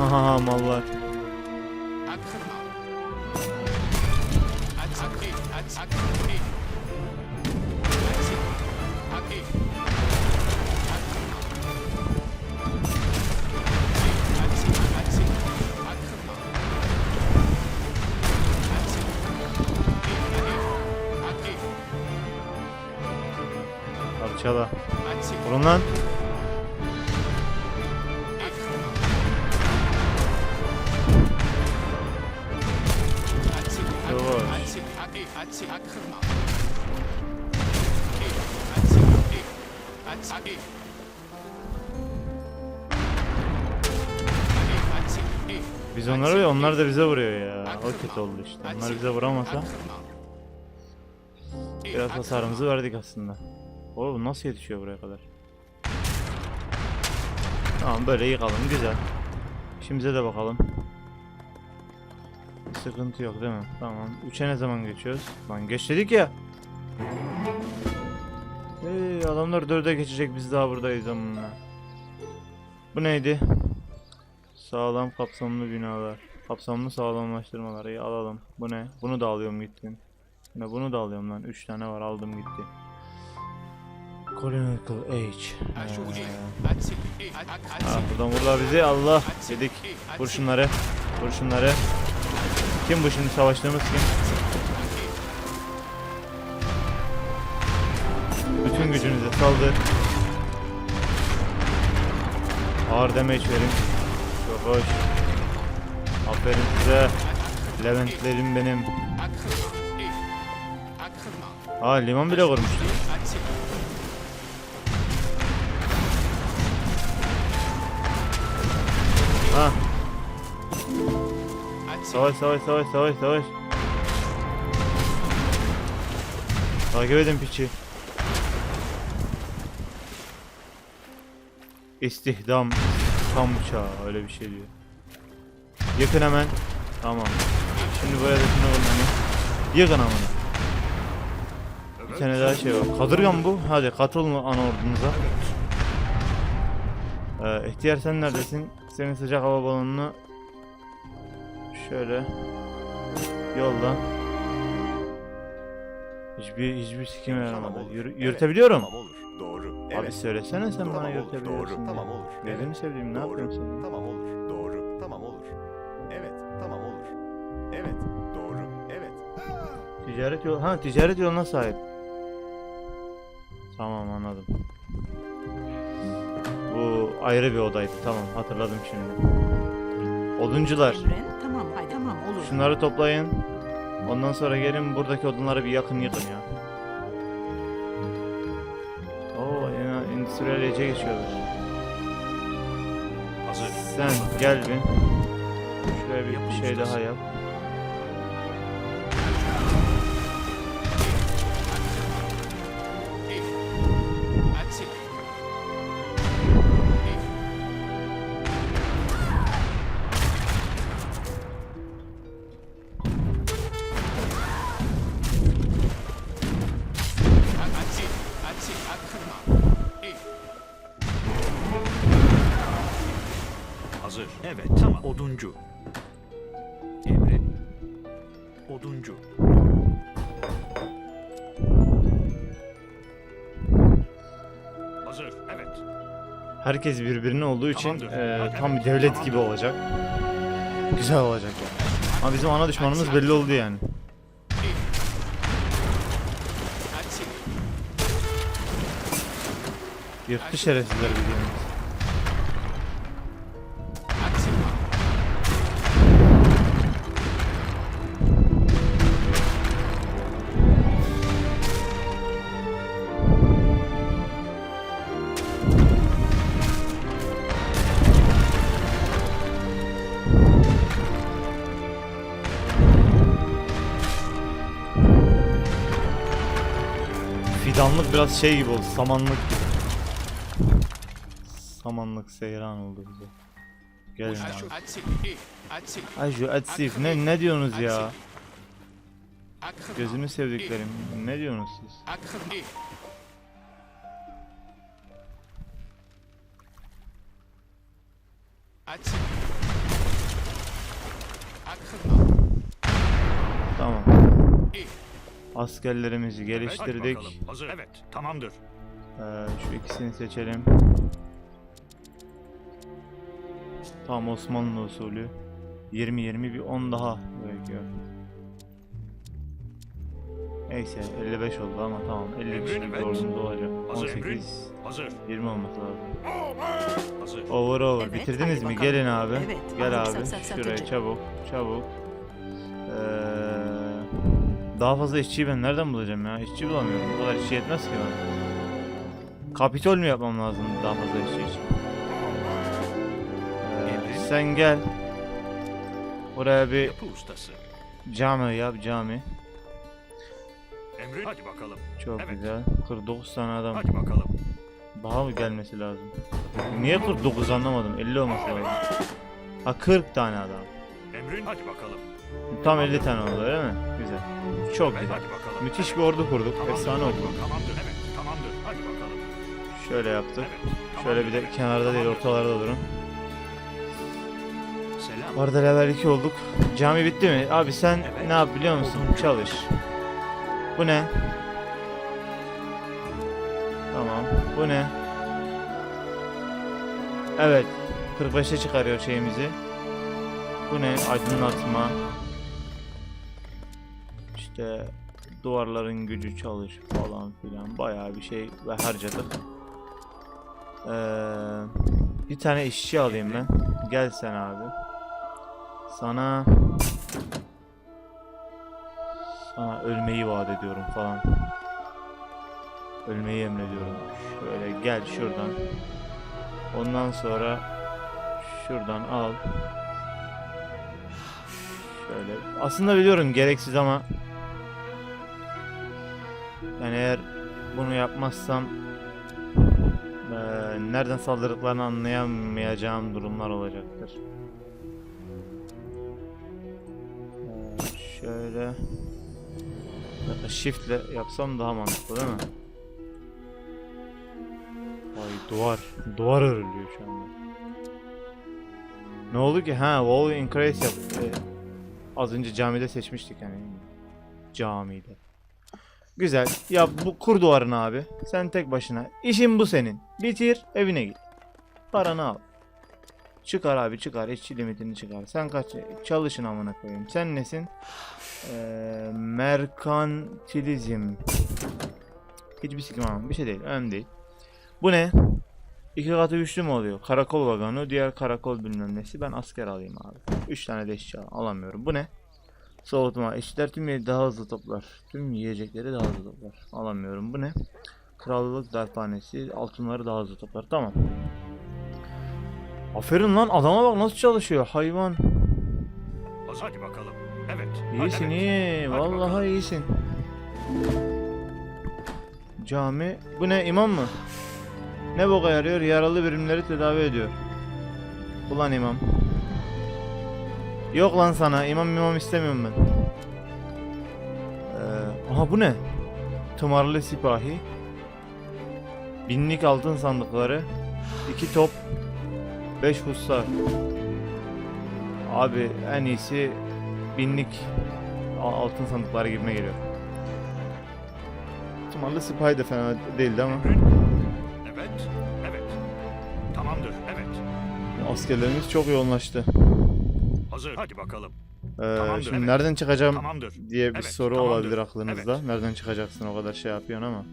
Haha mallar. Parçala. Vurun lan. Biz onlara vuruyor, onlar da bize vuruyor ya. O kötü oldu işte. Onlar bize vuramasa biraz hasarımızı verdik aslında. Oğlum nasıl yetişiyor buraya kadar? Tamam böyle yıkalım güzel. İşimize de bakalım. Sıkıntı yok değil mi? Tamam. 3'e ne zaman geçiyoruz? Lan geç dedik ya. Hey, adamlar 4'e geçecek biz daha buradayız amına. Bu neydi? Sağlam kapsamlı binalar. Kapsamlı sağlamlaştırmalar. İyi alalım. Bu ne? Bunu da alıyorum gittim. Ne bunu da alıyorum lan. 3 tane var aldım gitti. Colonical Age. Ee, ah, buradan vurdular bizi. Allah dedik. Vur şunları. Vur şunları. Kim bu şimdi savaştığımız kim? Bütün gücünüze saldır. Ağır damage verin. Çok hoş. Aferin size. Leventlerim benim. Aa liman bile kurmuş. Ha. Savaş savaş savaş savaş savaş. Takip edin piçi. İstihdam tam bıçağı öyle bir şey diyor. Yakın hemen. Tamam. Şimdi buraya da şunu vurun hani. Yakın amına. Bir tane daha şey var. Kadırgan bu. Hadi katılın ana ordumuza. Ee, ihtiyar sen neredesin? Senin sıcak hava balonunu şöyle yolla. Hiçbir hiçbir sikim yaramadı. Evet, yürütebiliyorum. Tamam olur. Doğru. Abi Evet. söylesene sen bana Tamam olur, yürütebiliyorsun. Doğru. Tamam olur. Gözünü Evet. seveyim ne Doğru. yapıyorsun sen? Tamam olur. Doğru. Tamam olur. Evet. Tamam olur. Evet. Doğru. Evet. Ticaret yolu. Ha ticaret yoluna sahip. Tamam anladım. Bu ayrı bir odaydı. Tamam hatırladım şimdi. Oduncular. Emrin Şunları toplayın. Ondan sonra gelin buradaki odunları bir yakın yıkın ya. Oo endüstriyel ece geçiyorlar. Hazır. Sen gel bir. Şuraya bir şey daha yap. Hazır. Evet, tamam. Oduncu. Emrin. Oduncu. Hazır. Evet. Herkes birbirine olduğu için Tamamdır. Hadi, tam bir devlet Tamamdır. gibi olacak. Güzel olacak yani. Ama bizim ana düşmanımız belli oldu yani. Yırttı şerefsizler bildiğimiz. Fidanlık biraz şey gibi oldu, samanlık gibi. Samanlık seyran oldu bize. Gelin abi. Ay şu Atsif ne ne diyorsunuz ya? Gözünü sevdiklerim. Ne diyorsunuz siz? Tamam. Askerlerimizi Evet, geliştirdik. bakalım. Hazır. Evet, tamamdır. Ee, şu ikisini seçelim. Tam Osmanlı usulü. 20-20 bir 10 daha gerekiyor. Neyse 55 oldu ama tamam 50 Emrin, kişilik evet. olacak. Hazır, emrin. 18 Hazır. 20 olması lazım. Hazır. Over over Evet, bitirdiniz mi? bakalım. Gelin abi. Evet, Gel abi. sak- sak- Şuraya çabuk. Çabuk. Ee, daha fazla işçiyi ben nereden bulacağım ya? İşçi bulamıyorum. Bu kadar işçi yetmez ki bana. Kapitol mu yapmam lazım daha fazla işçi için? Ee, sen gel. Buraya bir Yapı ustası. cami yap cami. Emrin. Hadi bakalım. Çok Evet. güzel. 49 tane adam. Hadi bakalım. Daha mı gelmesi lazım? Niye 49 anlamadım. 50 olması lazım. Ha 40 tane adam. Emrin. Hadi bakalım. Tam 50 tane oldu öyle mi? Güzel. Çok Evet, güzel. hadi bakalım. Müthiş bir ordu kurduk. Tamamdır, Efsane oldu. Tamamdır. Evet, tamamdır. Hadi bakalım. Şöyle yaptık. Evet. Şöyle bir de evet. kenarda değil Tamamdır. ortalarda durun. Selam. Bu arada level 2 olduk. Cami bitti mi? Abi sen Evet. ne yap biliyor musun? Çalış. Bu ne? Tamam. Bu ne? Evet. 45'e çıkarıyor şeyimizi. Bu ne? Aydınlatma. İşte duvarların gücü çalış falan filan. Bayağı bir şey ve harcadık. Ee, bir tane işçi alayım ben. Gel sen abi. Sana sana ölmeyi vaat ediyorum falan. Ölmeyi emrediyorum. Şöyle gel şuradan. Ondan sonra şuradan al. Şöyle. Aslında biliyorum gereksiz ama yani eğer bunu yapmazsam eee, nereden saldırdıklarını anlayamayacağım durumlar olacaktır. Eee, şöyle Hatta Shift'le yapsam daha mantıklı değil mi? Ay duvar. Duvar örülüyor şu anda. Ne oldu ki? Ha, wall increase yap. Az önce camide seçmiştik yani. Camide. Güzel. Ya bu kur duvarını abi. Sen tek başına. İşin bu senin. Bitir, evine git. Paranı al. Çıkar abi çıkar. İşçi limitini çıkar. Sen kaç çalışın amına koyayım. Sen nesin? Ee, merkantilizm. Hiçbir sikim almam. Bir şey değil. Önemli değil. Bu ne? İki katı güçlü mü oluyor? Karakol vagonu, diğer karakol bilmem nesi. Ben asker alayım abi. Üç tane de işçi al- alamıyorum. Bu ne? Soğutma. İşçiler tüm daha hızlı toplar. Tüm yiyecekleri daha hızlı toplar. Alamıyorum. Bu ne? Krallık darphanesi. Altınları daha hızlı toplar. Tamam. Aferin lan adama bak nasıl çalışıyor hayvan. Hadi bakalım. Evet. İyisin hadi, iyi. Hadi Vallahi bakalım. iyisin. Cami. Bu ne imam mı? Ne boka yarıyor? Yaralı birimleri tedavi ediyor. Ulan imam. Yok lan sana. İmam imam istemiyorum ben. Ee, aha bu ne? Tımarlı sipahi. Binlik altın sandıkları. iki top. Beş hussar. Abi en iyisi binlik altın sandıkları gibime geliyor. Tımarlı sipahi de fena değildi ama. Evet. Evet. Tamamdır. Evet. Askerlerimiz çok yoğunlaştı. Hazır. Hadi bakalım. Ee, Tamamdır, şimdi evet. nereden çıkacağım Tamamdır. diye bir Evet, soru tamamdır. olabilir aklınızda. Evet. Nereden çıkacaksın o kadar şey yapıyorsun ama.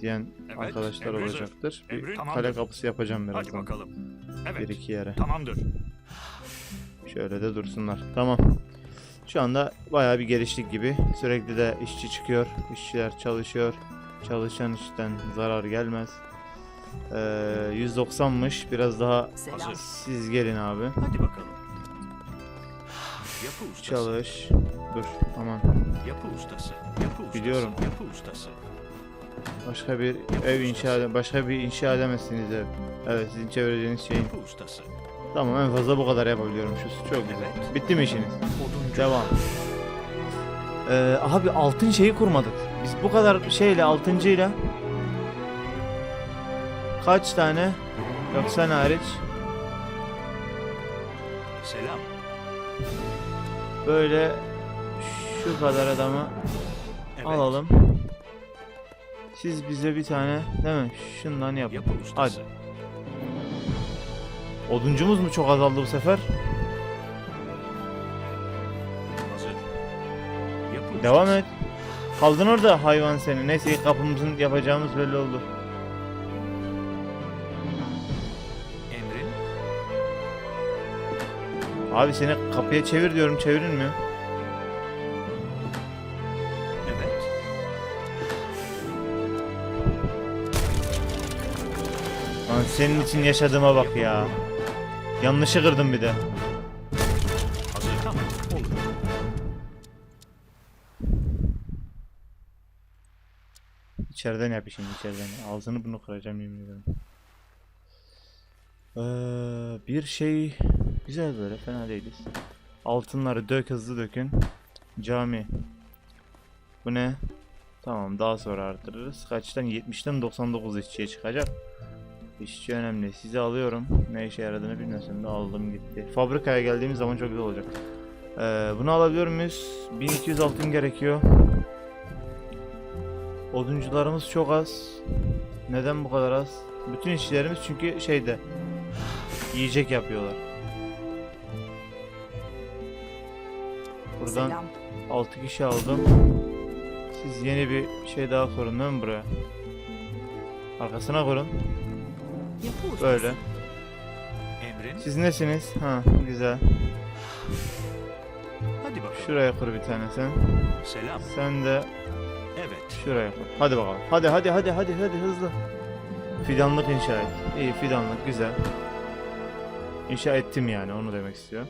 Diyen Evet, arkadaşlar emrin. olacaktır. Bir Emrin, kale tamamdır. kapısı yapacağım Hadi birazdan. bakalım. Evet. Bir iki yere. Tamamdır. Şöyle de dursunlar. Tamam. Şu anda bayağı bir geliştik gibi. Sürekli de işçi çıkıyor. İşçiler çalışıyor. Çalışan işten zarar gelmez. Ee, 190'mış. Biraz daha Selam. Hazır. siz gelin abi. Hadi bakalım. Yapı ustası. Çalış. Dur. Aman. Yapı ustası. Yapı ustası. Biliyorum. Yapı ustası. Başka bir ev inşa ede başka bir inşa edemezsiniz ev. Evet sizin çevireceğiniz şeyin. Yapı ustası. Tamam en fazla bu kadar yapabiliyormuşuz. Çok güzel. Evet. Bitti mi işiniz? Oduncu. Devam. Ee, abi altın şeyi kurmadık. Biz bu kadar şeyle altıncıyla kaç tane yok sen hariç Selam. Böyle şu kadar adamı Evet. alalım. Siz bize bir tane değil mi? Şundan yapın. Yapı ustası. Oduncumuz mu çok azaldı bu sefer? Hazır. Yapı Devam ustası. et. Kaldın orada hayvan seni. Neyse kapımızın yapacağımız belli oldu. Emrin. Abi seni kapıya çevir diyorum çevirilmiyor. Evet. Lan senin için yaşadığıma bak ya. Yanlışı kırdım bir de. İçeriden yap içeriden. Ağzını bunu kıracağım yemin ederim. Ee, bir şey güzel böyle fena değiliz. Altınları dök hızlı dökün. Cami. Bu ne? Tamam daha sonra artırırız. Kaçtan? 70'ten 99 işçiye çıkacak. İşçi önemli. Sizi alıyorum. Ne işe yaradığını bilmiyorsam da aldım gitti. Fabrikaya geldiğimiz zaman çok güzel olacak. Ee, bunu alabiliyor muyuz? 1200 altın gerekiyor. Oduncularımız çok az. Neden bu kadar az? Bütün işçilerimiz çünkü şeyde yiyecek yapıyorlar. Buradan Selam. 6 kişi aldım. Siz yeni bir şey daha kurun değil mi buraya? Arkasına kurun. Böyle. Emrin. Siz nesiniz? Ha güzel. Hadi bakalım. Şuraya kur bir tane sen. Selam. Sen de. Şuraya kur. Hadi bakalım. Hadi hadi hadi hadi hadi hızlı. Fidanlık inşa et. İyi fidanlık güzel. İnşa ettim yani onu demek istiyor.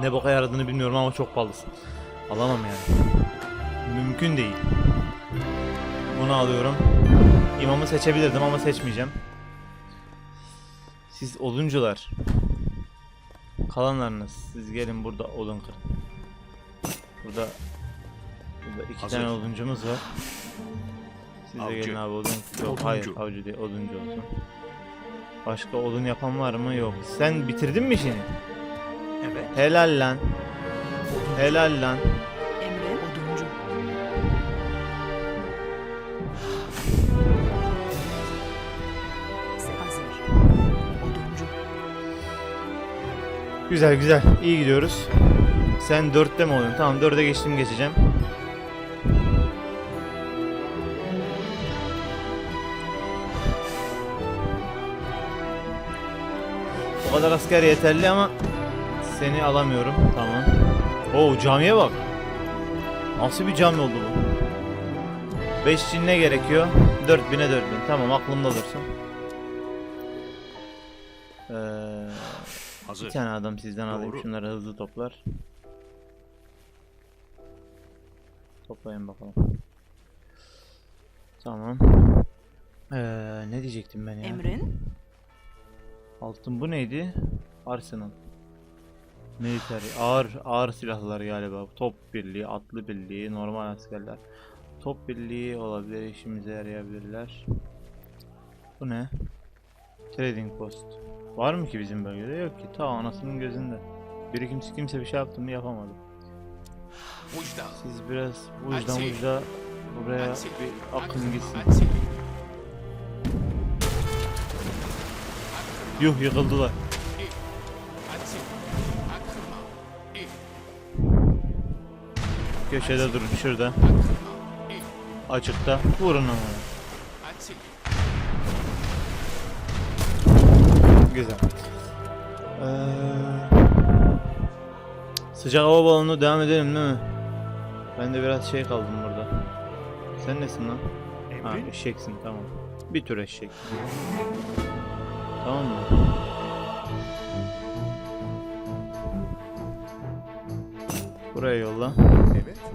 Ne boka yaradığını bilmiyorum ama çok pahalısın. Alamam yani. Mümkün değil. Bunu alıyorum. İmamı seçebilirdim ama seçmeyeceğim. Siz oduncular. Kalanlarınız. Siz gelin burada odun kırın. Burada Burada iki Hazır. tane oduncumuz var. Siz de Avcı. gelin abi odun. Yok Oduncu. hayır avcı değil oduncu olsun. Başka odun yapan var mı? Yok. Sen bitirdin mi işini? Evet. Helal lan. Helal lan. Emre. Oduncu. Se- Hazır. Oduncu. Güzel güzel. İyi gidiyoruz. Sen dörtte mi oluyorsun? Tamam dörde geçtim geçeceğim. O kadar asker yeterli ama seni alamıyorum. Tamam. Oo camiye bak. Nasıl bir cami oldu bu? 5 için ne gerekiyor? 4000'e 4000. Tamam aklımda dursun. Ee, Hazır. bir tane adam sizden alayım Doğru. şunları hızlı toplar. Toplayın bakalım. Tamam. Ee, ne diyecektim ben ya? Emrin. Altın bu neydi? Arsenal. Military. Ağır ağır silahlar galiba. Top birliği, atlı birliği, normal askerler. Top birliği olabilir, işimize yarayabilirler. Bu ne? Trading post. Var mı ki bizim bölgede? Yok ki. Ta anasının gözünde. Biri kimse kimse bir şey yaptı mı yapamadı. Siz biraz bu yüzden bu yüzden buraya bir akın gitsin. Yuh yıkıldılar. Köşede durun şurada. Açıkta vurun ama. Güzel. Ee, sıcak hava balonu devam edelim değil mi? Ben de biraz şey kaldım burada. Sen nesin lan? Ha eşeksin tamam. Bir tür eşek. Tamam mı? Buraya yolla.